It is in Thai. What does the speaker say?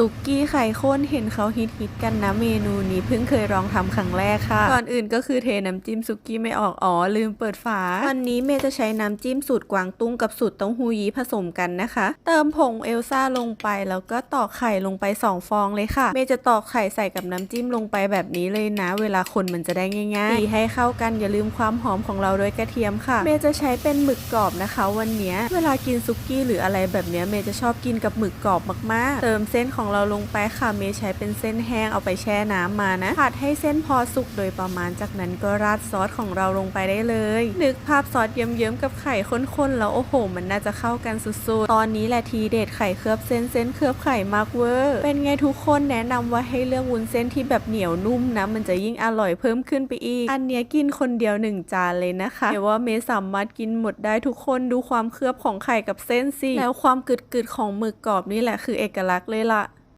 สุกี้ไข่ข้นเห็นเขาฮิตฮิตๆกันนะเมนูนี้เพิ่งเคยลองทำครั้งแรกค่ะ ก่อนอื่นก็คือเทน้ำจิ้มสุกี้ไม่ออกอ๋อลืมเปิดฝา วันนี้เมย์จะใช้น้ำจิ้มสูตรกวางตุ้งกับสูตรเต้าหู้ยี้ผสมกันนะคะ เติมผงเอลซ่าลงไปแล้วก็ตอกไข่ลงไป 2 ฟองเลยค่ะ เมย์จะตอกไข่ใส่กับน้ำจิ้มลงไปแบบนี้เลยนะ เวลาคนมันจะได้ง่ายๆตีให้เข้ากันอย่าลืมความหอมของเราด้วยกระเทียมค่ะ เมย์จะใช้เป็นหมึกกรอบนะคะ วันเนี้ยเวลากินซุกี้หรืออะไรแบบเนี้ยเมย์จะชอบกินกับหมึกกรอบมากๆ เติมเส้นของเราลงไปค่ะเมย์ใช้เป็นเส้นแห้งเอาไปแช่น้ำมานะผัดให้เส้นพอสุกโดยประมาณจากนั้นก็ราดซอสของเราลงไปได้เลย นึกภาพซอสเยิ้มๆกับไข่ข้นๆแล้วโอ้โห มันน่าจะเข้ากันสุดๆ ตอนนี้แหละทีเด็ดไข่เคลือบเส้นเส้นเคลือบไข่มากเวอร์ เป็นไงทุกคนแนะนำว่าให้เลือกวุ้นเส้นที่แบบเหนียวนุ่มนะ มันจะยิ่งอร่อยเพิ่มขึ้นไปอีก อันเนี้ยกินคนเดียวหนึ่งจานเลยนะคะเดี๋ยวว่าเมย์สามารถกินหมดได้ทุกคนดูความเคลือบของไข่กับเส้นสิแล้วความกึดๆของหมึกกรอบนี่แหละคือเอกลักษณ์เลยล่ะ